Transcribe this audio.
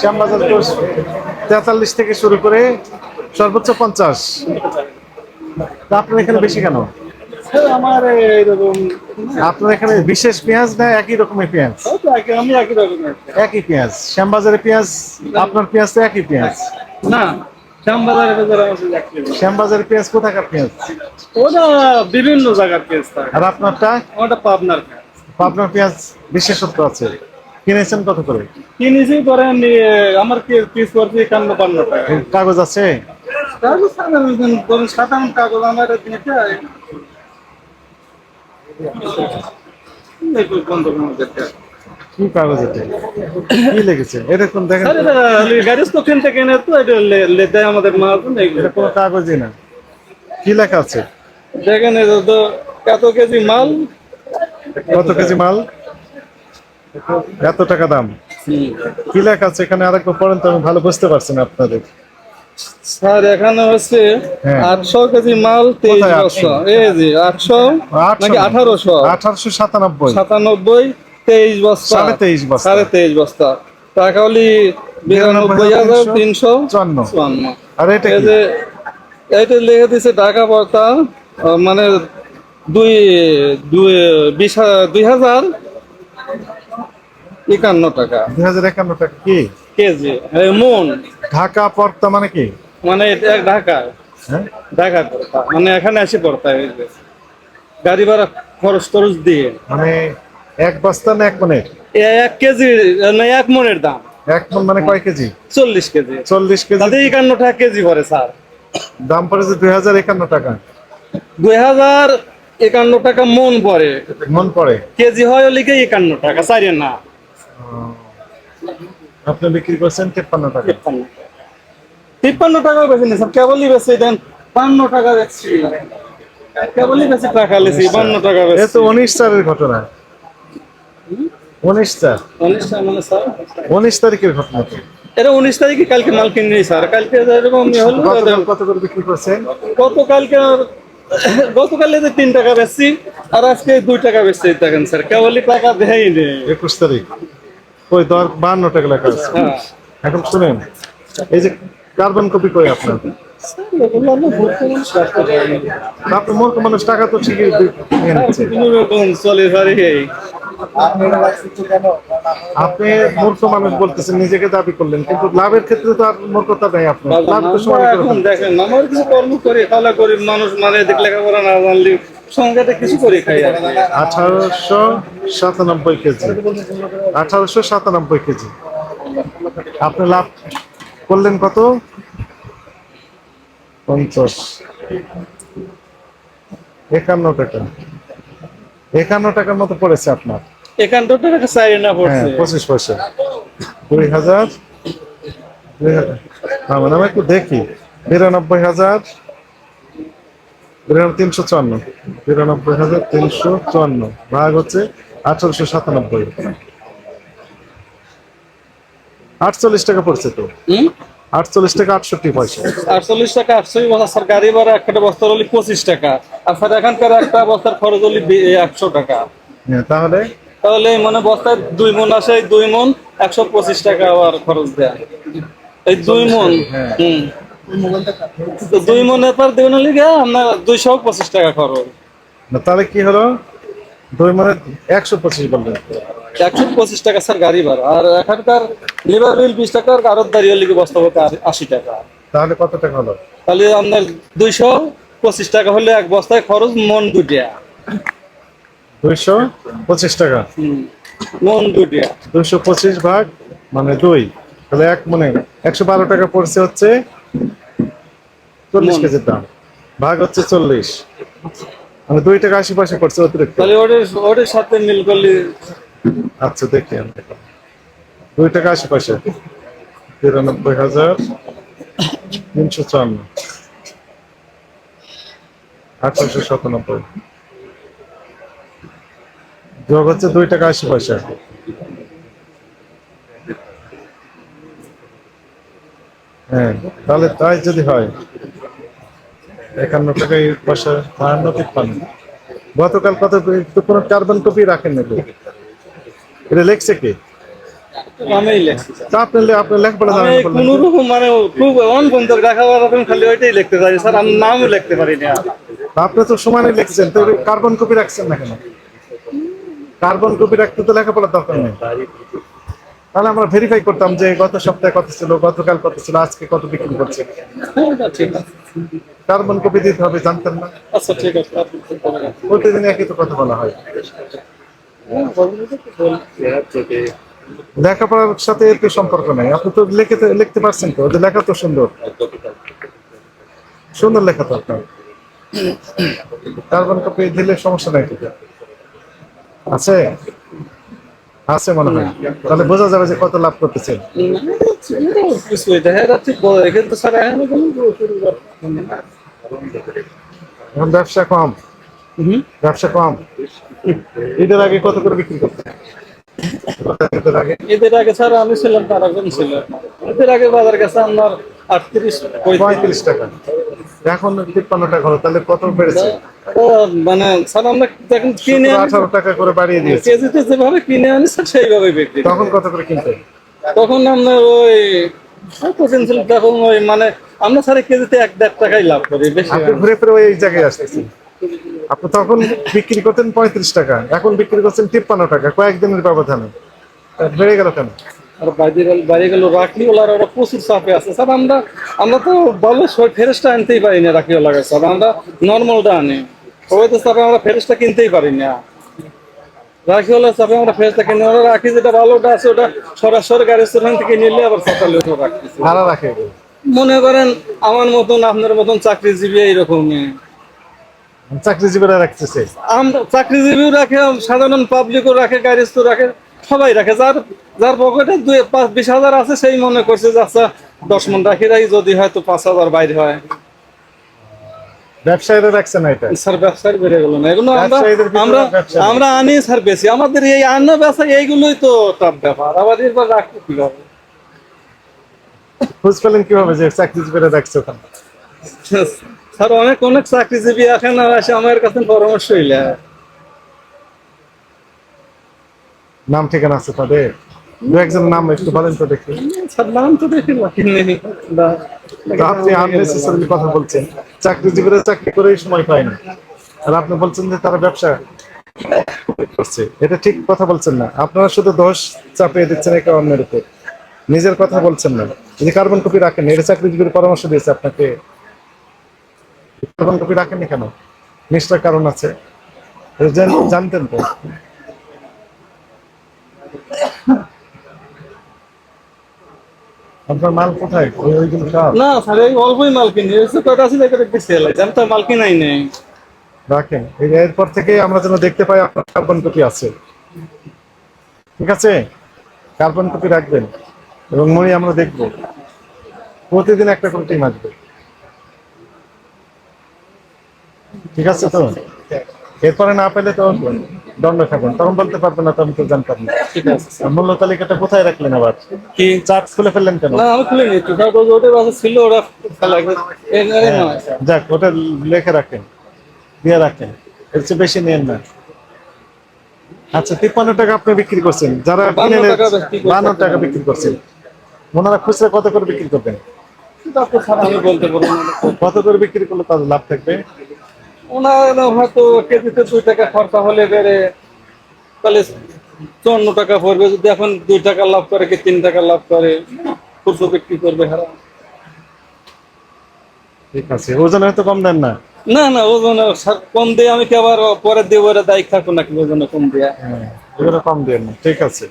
Shyambazar course তেতাল্লিশ থেকে শুরু করে সর্বোচ্চ পঞ্চাশ। তা আপনার এখানে বেশি কেন? আমার এইরকম আপনার এখানে বিশেষ পেঁয়াজ না একই রকমের পেঁয়াজ? একই- আমি একই রকমের একই পেঁয়াজ। শ্যামবাজারের পেঁয়াজ আপনার পেঁয়াজ তো একই পেঁয়াজ। না শ্যামবাজারের পেঁয়াজ কোথাকার পেঁয়াজ? ওটা বিভিন্ন জায়গার থাকে আর আপনারটা? ওটা পাবনার আপনার পেঁয়াজ বিশেষত্ব আছে। কিনেছেন কত করে? কিনেছি ধরেন আমার পিস করছি একান্ন বান্ন টাকা। কাগজ আছে? কাগজ সাধারণ সাধারণ কাগজ আমার। কি কাগজ এটা? কি লেগেছে? এরকম দেখেন তো। কিনতে কেনে তো এটা দেয় আমাদের মহাজন এটা কোনো কাগজই না। কি লেখা আছে? দেখেন এটা তো এত কেজি মাল? কত কেজি মাল? এত টাকা দাম? কি লেখা আছে? এখানে আরেকবার পড়েন তো আমি ভালো বুঝতে পারছি না আপনাদের। স্যার এখানে হচ্ছে হ্যাঁ। আটশো কেজি মাল তেইশ কোথায় এই যে আটশো নাকি আঠারোশো? আঠারোশো সাতানব্বই। সাতানব্বই তেইশ বস্তা। সাড়ে তেইশ বস্তা। সাড়ে তেইশ বস্তা। টাকা বিরানব্বই হাজার তিনশো চুয়ান্ন। চুয়ান্ন। আর এটা যে এইটা লিখে দিছে ঢাকা পড়তা আহ, মানে দুই দুই বিশ দুই হাজার একান্ন টাকা। দুই হাজার একান্ন টাকা কি? কেজি এই মন। ঢাকা পড়তা মানে কি? মানে এটা এক ঢাকা। হ্যাঁ? ঢাকা পড়তা মানে এখানে পড়তা এই গাড়ি ভাড়া খরচ টরচ দিয়ে। মানে এক বস্তা না এক মনের? এক কেজি না এক মনের দাম। এক মন মানে কয় কেজি? চল্লিশ কেজি। চল্লিশ কেজি। তাতে একান্ন টাকা কেজি পড়ে স্যার। দাম পড়েছে দুই হাজার একান্ন টাকা। দুই হাজার একান্ন টাকা মন পড়ে। মন পড়ে? কেজি হয় লিখে একান্ন টাকা চারি না। আপনি বিক্রি করছেন তেপ্পান্ন টাকা। তিপ্পান্ন তিপ্পান্ন টাকাও বেশি না স্যার কেবলই বেশি দেন বান্ন টাকা বেশি। কেবলই বেশি টাকা লেছি বান্ন টাকা এ বেশি। তো উনিশ চারের ঘটনা। উনিশ চার উনিশ টাকা মানে স্যার? উনিশ তারিখের ঘটনা তো। এটা উনিশ তারিখে কালকে মাল কিনে স্যার কালকে এরকম ইয়ে হলো কত করে বিক্রি করছেন? কত গতকালকে গতকালে যে তিন টাকা বেশি আর আজকে দুই টাকা বেশি দেখেন স্যার কেবলই টাকা দেয়ই নেই। একুশ তারিখ। ওই দর বান্ন টাকা লেখা আছে। হ্যাঁ। এখন শুনেন এই যে কার্বন কপি কই আপনার। আপনি মূর্খ মানুষ টাকা তো ঠিকই চলে আপনি মূর্খ মানুষ বলতেছেন নিজেকে দাবি করলেন কিন্তু লাভের ক্ষেত্রে তো আর মূর্খতা নেই আপনার। লাভ তো আমরা এখন দেখেন আমার কিছু কর্ম করি খাওয়া করি মানুষ মানে দেখ লেখাপড়া না জানলে সঙ্গেতে কিছু করি খাই আঠারোশো সাতানব্বই কেজি। আঠারোশো সাতানব্বই কেজি। আপনি লাভ করলেন কত? পঞ্চাশ। একান্ন টাকা। একান্ন টাকার মতো পড়েছে আপনার। একান্ন টাকা চাই না হ্যাঁ পড়ছে। পঁচিশ পয়সা। দুই হাজার না, মানে আমি একটু দেখি। বিরানব্বই হাজার তিনশো চুয়ান্ন। বিরানব্বই হাজার তিনশো চুয়ান্ন। ভাগ হচ্ছে আঠারোশো সাতানব্বই। আটচল্লিশ টাকা পড়ছে তো। আটচল্লিশ টাকা আটষট্টি পয়সা। আটচল্লিশ টাকা আটশোই বস্তা স্যার গাড়ি ভাড়া একটা বস্তার হলে পঁচিশ টাকা। আর স্যার এখানকার একটা বস্তার খরচ হলে একশো টাকা। হ্যাঁ, তাহলে তাহলে মানে বস্তায় দুই মন আসে এই দুই মন একশো পঁচিশ টাকা আবার খরচ দেয়। এই দুই মন হ্যাঁ। হুম। তো দুই মনের পর দেবেন লিগে আপনার দুইশো পঁচিশ টাকা খরচ। তাহলে কি হলো? দুই মানে একশো পঁচিশ বললেন। একশো পঁচিশ টাকা স্যার গাড়ি ভাড়া আর এখানকার লিভার বিল বিশ টাকার আরত দাঁড়িয়ে লিগে বস্তা হতে আশি টাকা। তাহলে কত টাকা হলো? তাহলে আপনার দুইশো পঁচিশ টাকা হলে এক বস্তায় খরচ মন দুটিয়া দুইশো পঁচিশ টাকা। মন দুটিয়া দুইশো পঁচিশ ভাগ মানে দুই। তাহলে এক মনে একশো বারো টাকা পড়ছে হচ্ছে চল্লিশ। কেজির দাম। ভাগ হচ্ছে চল্লিশ। মানে দুই টাকা আশি পয়সা পড়ছে অতিরিক্ত। তাহলে সাথে মিল করলে আচ্ছা দেখি আমি। দুই টাকা আশি পয়সা। তিরানব্বই হাজার তিনশো চুয়ান্ন আঠারোশো সাতানব্বই। যোগ হচ্ছে দুই টাকা আশি পয়সা। হ্যাঁ তাহলে তাই যদি হয় একান্ন টাকা এই পয়সা বাহান্ন তিপ্পান্ন গতকাল কত কোনো কার্বন কপি রাখেন নাকি এটা লেখছে কি? আমিই লেখছি। স্যার। তা আপনি আপনি লেখাপড়া আমি জানেন বললেন কোন রকম মানে খুব অন খালি ওইটাই লিখতে পারি। স্যার আমি নামও লিখতে পারি না আপনি তো সমানে লিখছেন তো কার্বন কপি রাখছেন না কেন? কার্বন কপি রাখতে তো লেখাপড়ার দরকার নেই। তাহলে আমরা ভেরিফাই করতাম যে গত সপ্তাহে কত ছিল গতকাল কত ছিল আজকে কত বিক্রি করছে। কার্বন কপি দিতে হবে জানতেন না? আচ্ছা ঠিক আছে। প্রতিদিন একই তো কথা বলা হয়। লেখাপড়ার সাথে এর সম্পর্ক নাই? আপনি তো লিখতে লিখতে পারছেন তো ওদের লেখা তো সুন্দর। সুন্দর লেখা তো আপনার। কার্বন কপি দিলে সমস্যা নাই তো। আছে? আছে মনে হয়। তাহলে বোঝা যাবে যে কত লাভ করতেছেন স্যার এখনও ব্যবসা কম। ব্যবসা কম। ঈদের আগে কত করে বিক্রি করতে ঈদের আগে এদের আগে স্যার আমি ছিলাম তারা কম ছিল এদের আগে বাজার গেছে আপনার আটত্রিশ পঁয়ত্রিশ। টাকা। এখন তিপ্পান্ন টাকা হলো তাহলে কত বেড়েছে? মানে স্যার আমরা যখন কিনে আঠারো টাকা করে বাড়িয়ে দিয়েছে। কেজিতে যেভাবে কিনে আনি স্যার সেইভাবে বিক্রি তখন কত করে কিনতে? তখন ওই পটেন্সিয়াল তখন ওই মানে আমরা স্যার কেজিতে এক দেড় টাকাই লাভ করি বেশি ঘুরে ফিরে ওই জায়গায় আসতেছেন আপনি তখন বিক্রি করতেন পঁয়ত্রিশ টাকা এখন বিক্রি করছেন তিপ্পান্ন টাকা কয়েকদিনের ব্যবধানে। বেড়ে গেল কেন? আর বাইরে গেল বাইরে গেল রাখলিওয়ালার ওরা প্রচুর চাপে আছে। স্যার আমরা আমরা তো ভালো ফেরেসটা আনতেই পারি না রাখলিওয়ালা স্যার। আমরা নর্মালটা আনি। সবাই তো চাপে আমরা ফেরেসটা কিনতেই পারি না রাখিওয়ালা চাপে আমরা ফেরেসটা কিনে। ওরা রাখি যেটা ভালোটা আছে ওটা সরাসরি গাড়ি স্টেশন থেকে নিলে আবার সকালে উঠে রাখতেছি ভাড়া রাখে মনে করেন আমার মতন আপনার মতন চাকরিজীবী এইরকমই। চাকরিজীবীরা রাখতেছে। আমরা চাকরিজীবীও রাখে সাধারণ পাবলিকও রাখে গাড়িস্থ রাখে। সবাই রাখে যার যার পকেটে দুই পাঁচ বিশ হাজার আছে সেই মনে করছে যে আচ্ছা দশ মন রাখি রাখি যদি হয়তো পাঁচ হাজার বাইরে হয়। ব্যবসায়ীরা রাখছে না এটা? স্যার ব্যবসায় বেড়ে গেল না। এগুলো আমরা আমরা আমরা আনি স্যার বেশি। আমাদের এই আন্ন ব্যবসা এইগুলোই তো ব্যাপার। আবার এরপর রাখতে কি হবে খোঁজ পেলেন কীভাবে যে চাকরিজীবীরা রাখছে স্যার অনেক অনেক চাকরিজীবী এখন আসে আমার কাছে পরামর্শ হইলে নাম ঠিকানা আছে তাদের? দু একজন নাম একটু বলেন তো দেখি। স্যার নাম তো দেখি আপনি আননেসেসারি কথা বলছেন। চাকরিজীবীরা চাকরি করে সময় পায় না। আর আপনি বলছেন যে তারা ব্যবসা করছে। এটা ঠিক কথা বলছেন না। আপনারা শুধু দোষ চাপিয়ে দিচ্ছেন একে অন্যের উপর। নিজের কথা বলছেন না। যদি কার্বন কপি রাখেন এটা চাকরিজীবীর পরামর্শ দিয়েছে আপনাকে। কার্বন কপি রাখেননি কেন? নিশ্চয় কারণ আছে। জানতেন তো। আপনার মাল কোথায়? ওই- ওইগুলো সব না স্যার এই অল্পই মাল কিনি। এসে কয়টা আছে এটা একটু সেল আছে আমি তো মাল কিনাই নেই। রাখেন। এই এরপর থেকে আমরা যেন দেখতে পাই আপনার কার্বন কপি আছে। ঠিক আছে? কার্বন কপি রাখবেন এবং মনে আমরা দেখব। প্রতিদিন একটা করে টিম আসবে। ঠিক আছে তো? এরপরে না পেলে তো দণ্ড খাবেন তখন বলতে পারবেন না তো আমি তো জানতাম না। ঠিক আছে মূল্য তালিকাটা কোথায় রাখলেন আবার? কি? চার্ট খুলে ফেললেন কেন? না আমি খুলে নিচ্ছি স্যার ওদের বাসা ছিল ওরা স্যার। যাক ওটা লেখে রাখেন দিয়ে রাখেন। এর চেয়ে বেশি নেন না। আচ্ছা তিপ্পান্ন টাকা আপনি বিক্রি করছেন। যারা কিনে 52 টাকা বিক্রি করছেন। বান্ন টাকা বিক্রি করছেন। ওনারা খুচরা কত করে বিক্রি করবেন? কত করে বিক্রি করলে তাদের লাভ থাকবে? ওনার হয়তো কেজিতে দুই টাকা খরচা হলে বেড়ে তাহলে চুয়ান্ন টাকা পড়বে যদি এখন দুই টাকা লাভ করে কি তিন টাকা লাভ করে? খুচরো বিক্রি করবে হারা। ঠিক আছে ওজন হয়তো কম দেন না? না না ওজন কম দিয়ে আমি কি আবার পরে দিয়ে ওরা দায়িত্ব থাকব নাকি ওজন কম দিয়ে? হ্যাঁ এগুলো কম দেন না ঠিক আছে।